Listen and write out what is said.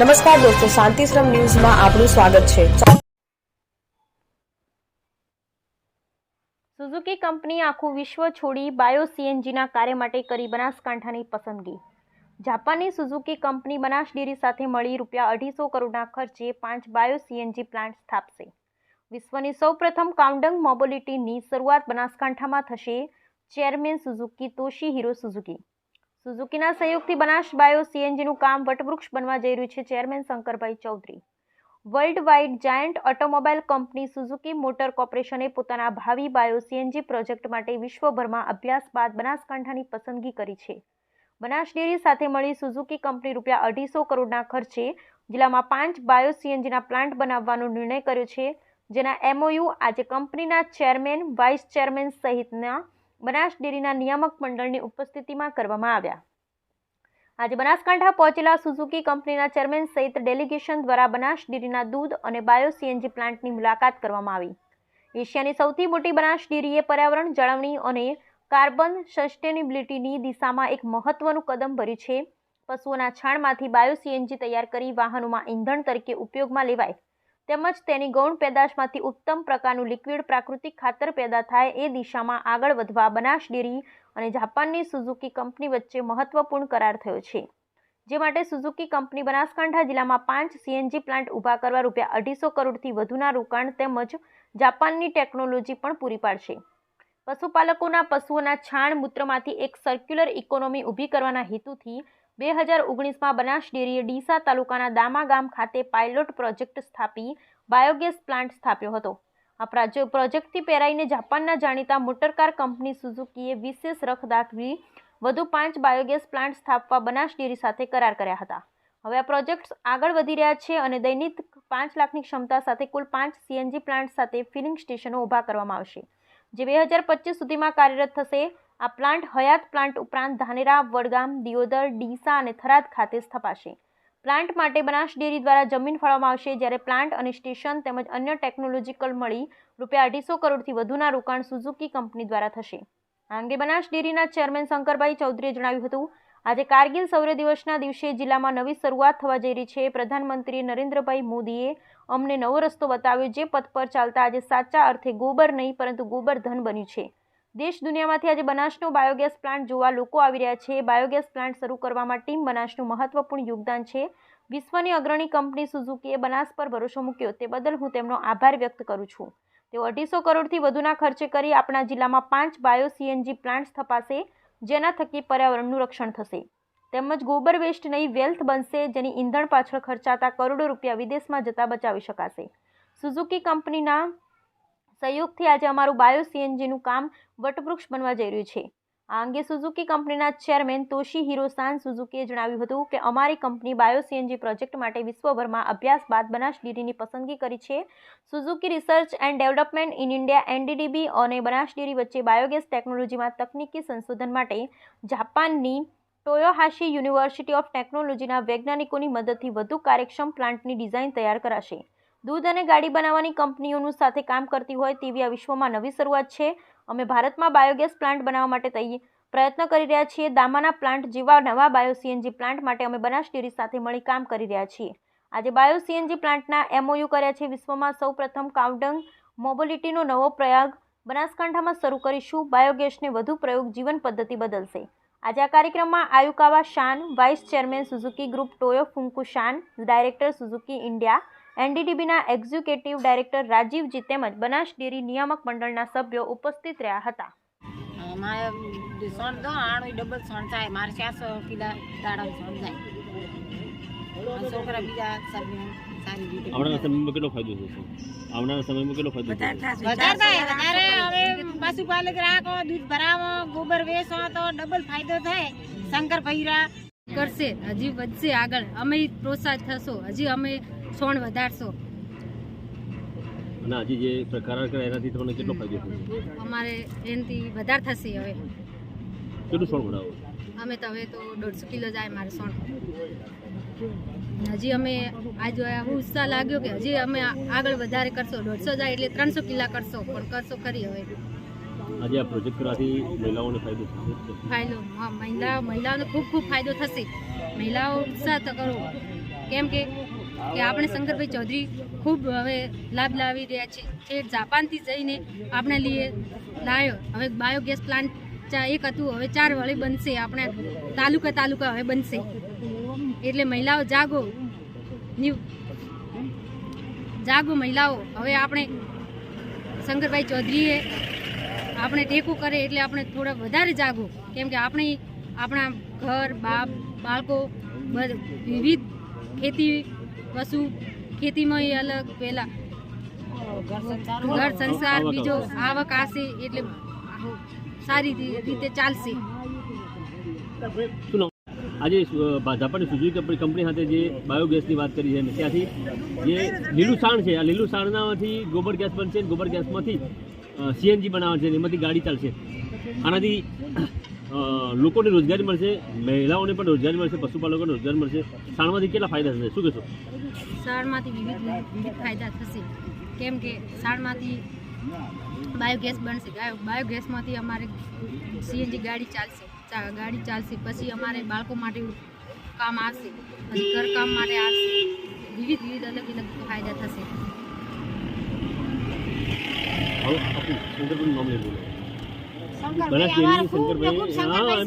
નમસ્કાર દોસ્તો શાંતિશ્રમ ન્યૂઝમાં આપનું સ્વાગત છે. સુઝુકી કંપની આખું વિશ્વ છોડી બાયો સીએનજીના કાર્ય માટે કરી બનાસકાંઠાની પસંદગી. જાપાનની સુઝુકી કંપની બનાસ ડેરી સાથે મળી રૂપિયા અઢીસો કરોડના ખર્ચે પાંચ બાયો સીએનજી પ્લાન્ટ સ્થાપશે. વિશ્વની સૌપ્રથમ કાઉન્ડંગ મોબિલિટીની શરૂઆત બનાસકાંઠામાં થશે chairman Suzuki Toshihiro Suzuki સુઝુકીના સહયોગથી બનાસ બાયો સીએનજીનું કામ વટવૃક્ષ બનવા જઈ રહ્યું છે chairman Shankarbhai Chaudhary. World wide giant automobile company Suzuki motor કોર્પોરેશને પોતાના ભાવિ બાયો સીએનજી પ્રોજેક્ટ માટે વિશ્વભરમાં અભ્યાસ બાદ બનાસકાંઠાની પસંદગી કરી છે. બનાસ ડેરી સાથે મળી સુઝુકી કંપની રૂપિયા અઢીસો કરોડના ખર્ચે જિલ્લામાં પાંચ બાયો સીએનજીના પ્લાન્ટ બનાવવાનો નિર્ણય કર્યો છે, જેના એમઓયુ આજે કંપનીના ચેરમેન, વાઇસ ચેરમેન સહિતના બનાસ ડેરીના નિયામક મંડળની ઉપસ્થિતિમાં કરવામાં આવ્યા. આજે બનાસકાંઠા પહોંચેલા સુઝુકી કંપનીના ચેરમેન સહિત ડેલિગેશન દ્વારા બનાસ ડેરીના દૂધ અને બાયો સીએનજી પ્લાન્ટની મુલાકાત કરવામાં આવી. એશિયાની સૌથી મોટી બનાસ ડેરીએ પર્યાવરણ જાળવણી અને કાર્બન સસ્ટેનેબિલિટીની દિશામાં એક મહત્વનું કદમ ભર્યું છે. પશુઓના છાણમાંથી બાયો સીએનજી તૈયાર કરી વાહનોમાં ઇંધણ તરીકે ઉપયોગમાં લેવાય. તેમજ તેની ગૌણ પેદાશમાંથી ઉત્તમ પ્રકારનું લિક્વિડ પ્રાકૃતિક ખાતર પેદા થાય એ દિશામાં આગળ વધવા બનાસ ડેરી અને જાપાનની સુઝુકી કંપની વચ્ચે મહત્વપૂર્ણ કરાર થયો છે. જે માટે સુઝુકી કંપની બનાસકાંઠા જિલ્લામાં પાંચ સીએનજી પ્લાન્ટ ઊભા કરવા રૂપિયા અઢીસો કરોડથી વધુના રોકાણ તેમજ જાપાનની ટેકનોલોજી પણ પૂરી પાડશે. પશુપાલકોના પશુઓના છાણ મૂત્રમાંથી એક સર્ક્યુલર ઇકોનોમી ઊભી કરવાના હેતુથી બે હજાર ઓગણીસમાં બનાસ ડેરીએ ડીસા તાલુકાના દામા ગામ ખાતે પાયલોટ પ્રોજેક્ટ સ્થાપી, બાયોગેસ પ્લાન્ટ સ્થાપ્યો હતો. આ પ્રાજ- પ્રોજેક્ટથી પેરાઈને જાપાનના જાણીતા મોટરકાર કંપની સુઝુકીએ વિશેષ રખ દાખવી, વધુ પાંચ બાયોગેસ પ્લાન્ટ સ્થાપવા બનાસ ડેરી સાથે કરાર કર્યા હતા. હવે આ પ્રોજેક્ટ્સ આગળ વધી રહ્યા છે અને દૈનિક પાંચ લાખની ક્ષમતા સાથે કુલ પાંચ સીએનજી પ્લાન્ટ સાથે ફિલિંગ સ્ટેશનો ઊભા કરવામાં આવશે. જે બે હજાર પચીસ સુધીમાં કાર્યરત થશે આ પ્લાન્ટ હયાત પ્લાન્ટ ઉપરાંત ધાનેરા, વડગામ, દિયોદર, ડીસા અને થરાદ ખાતે સ્થપાશે. પ્લાન્ટ માટે બનાસ ડેરી દ્વારા જમીન ફાળવવામાં આવશે જ્યારે પ્લાન્ટ અને સ્ટેશન તેમજ અન્ય ટેકનોલોજીકલ મળી રૂપિયા અઢીસો કરોડથી વધુના રોકાણ સુઝુકી કંપની દ્વારા થશે. આ અંગે બનાસ ડેરીના ચેરમેન શંકરભાઈ ચૌધરીએ જણાવ્યું હતું, આજે કારગિલ સૌર્ય દિવસના દિવસે જિલ્લામાં નવી શરૂઆત થવા જઈ રહી છે. પ્રધાનમંત્રી નરેન્દ્રભાઈ મોદીએ અમને નવો રસ્તો બતાવ્યો, જે પથ પર ચાલતા આજે સાચા અર્થે ગોબર નહીં, પરંતુ ગોબર ધન બન્યું છે. દેશ દુનિયામાંથી આજે બનાસનો બાયોગેસ પ્લાન્ટ જોવા લોકો આવી રહ્યા છે. બાયોગેસ પ્લાન્ટ શરૂ કરવામાં ટીમ બનાસનું મહત્વપૂર્ણ યોગદાન છે. વિશ્વની અગ્રણી કંપની સુઝુકીએ બનાસ પર ભરોસો મૂક્યો. તે બદલ હું તેમનો આભાર વ્યક્ત કરું છું. તેઓ અઢીસો કરોડથી વધુના ખર્ચે કરી આપણા જિલ્લામાં પાંચ બાયો સીએનજી પ્લાન્ટ સ્થપાશે, જેના થકી પર્યાવરણનું રક્ષણ થશે. તેમજ ગોબર વેસ્ટ નહીં, વેલ્થ બનશે, જેની ઈંધણ પાછળ ખર્ચાતા કરોડો રૂપિયા વિદેશમાં જતા બચાવી શકાશે. સુઝુકી કંપનીના સહયોગથી આજે અમારું બાયો સીએનજીનું કામ વટવૃક્ષ બનવા જઈ રહ્યું છે. આ અંગે સુઝુકી કંપનીના ચેરમેન તોશી હિરોસાન સુઝુકીએ જણાવ્યું હતું કે અમારી કંપની બાયો સીએનજી પ્રોજેક્ટ માટે વિશ્વભરમાં અભ્યાસ બાદ બનાસ ડેરીની પસંદગી કરી છે. Suzuki research and development in India NDDB અને બનાસ ડેરી વચ્ચે બાયોગેસ ટેકનોલોજીમાં તકનીકી સંશોધન માટે જાપાનની ટોયોહાશી યુનિવર્સિટી ઓફ ટેકનોલોજીના વૈજ્ઞાનિકોની મદદથી વધુ કાર્યક્ષમ પ્લાન્ટની ડિઝાઇન તૈયાર કરાશે. દૂધ અને ગાડી બનાવવાની કંપનીઓનું સાથે કામ કરતી હોય તેવી આ વિશ્વમાં નવી શરૂઆત છે. અમે ભારતમાં બાયોગેસ પ્લાન્ટ બનાવવા માટે તૈયાર પ્રયત્ન કરી રહ્યા છીએ. દામાના પ્લાન્ટ જેવા નવા બાયો સીએનજી પ્લાન્ટ માટે અમે બનાસ ડેરી સાથે મળી કામ કરી રહ્યા છીએ. આજે બાયો સીએનજી પ્લાન્ટના એમઓયુ કર્યા છે. વિશ્વમાં સૌપ્રથમ કાઉડંગ મોબિલિટીનો નવો પ્રયાગ બનાસકાંઠામાં શરૂ કરીશું. બાયોગેસને વધુ પ્રયોગ જીવન પદ્ધતિ બદલશે. આજે આ કાર્યક્રમમાં Ayukawa san, vice chairman Suzuki group Toyofuku san, director Suzuki India એનડીડીબીના executive director રાજીવજી તેમજ બનાસ ડેરી નિયામક મંડળના સભ્યો ઉપસ્થિત રહ્યા હતા. મારે સણ દો આણું ડબલ સણ થાય. મારે ચારસો કિલા દાડા સણ થાય. છોકરા બીજા સભ્યો સારી રીતે આવનારા સમયમાં કેટલો ફાયદો થશે? આવનારા સમયમાં કેટલો ફાયદો થશે? વધારે થાય. વધારે હવે પશુપાલક રાખો દૂધ ભરાવો ગોબર વેચો તો ડબલ ફાયદો થાય. શંકર ભૈરા. કરશે હજી વધશે આગળ. અમે પ્રોત્સાહિત થશો. હજી અમે સોણ વધારશો. અને આજે જે પ્રકાર કરે એનાથી તમને કેટલો ફાયદો થશે? અમારે એનાથી વધારે થશે હવે. કેટલું સોળ ભરાવો અમે તો હવે તો દોઢસો કિલો જાય મારે સોણ. હજી અમે આજ હું ઉત્સાહ લાગ્યો કે હજી અમે આગળ વધારે કરશો. દોઢસો જાય એટલે ત્રણસો કિલા કરશો પણ કરશો ખરી હવે. આજે આ પ્રોજેક્ટ કરવાથી મહિલાઓને ફાયદો થશે? ફાયદો હા મહિલા મહિલાઓને ખૂબ ખૂબ ફાયદો થશે. મહિલાઓ ઉત્સાહ કરો. કેમ કે કે આપણે શંકરભાઈ ચૌધરી ખૂબ હવે લાભ લાવી રહ્યા છે. જે જાપાનથી જઈને આપણે લીએ લાવ્યો હવે બાયોગેસ પ્લાન્ટ એક હતું, હવે ચાર વળી બનશે. આપણે તાલુકા તાલુકા હવે બનશે. એટલે મહિલાઓ જાગો. જાગો મહિલાઓ. હવે આપણે શંકરભાઈ ચૌધરીએ આપણે ટેકો કરે એટલે આપણે થોડા વધારે જાગો. કેમ કે આપણે આપણા ઘર, બાપ, બાળકો વિવિધ ખેતી પશુ ખેતીમાં અલગ પહેલા ઘર સંસાર બીજો આવક આશે એટલે સારી રીતે ચાલશે. આજે અ, જાપાની સુઝુકી કંપની સાથે જે બાયોગેસની વાત કરી છે ત્યાંથી જે લીલું સાણ છે આ લીલું સાણનામાંથી ગોબર ગેસ બનશે છે ગોબર ગેસમાંથી સીએનજી બનાવે છે એમાંથી ગાડી ચાલશે. આનાથી લોકોને રોજગારી મળશે મહિલાઓને પણ રોજગારી મળશે પશુપાલકોને રોજગારી મળશે. શાળમાંથી કેટલા ફાયદા થશે? શું કહેશો? શાળમાંથી વિવિધ વિવિધ ફાયદા થશે. કેમ કે શાળમાંથી બાયોગેસ બનશે. બાયોગેસમાંથી અમારે સીએનજી ગાડી ચાલશે. ગાડી ચાલશે. પછી અમારે બાળકો માટે કામ આવશે. પછી ઘરકામ માટે આવશે. વિવિધ વિવિધ અલગ અલગ ફાયદા થશે. ¿Qué pasa?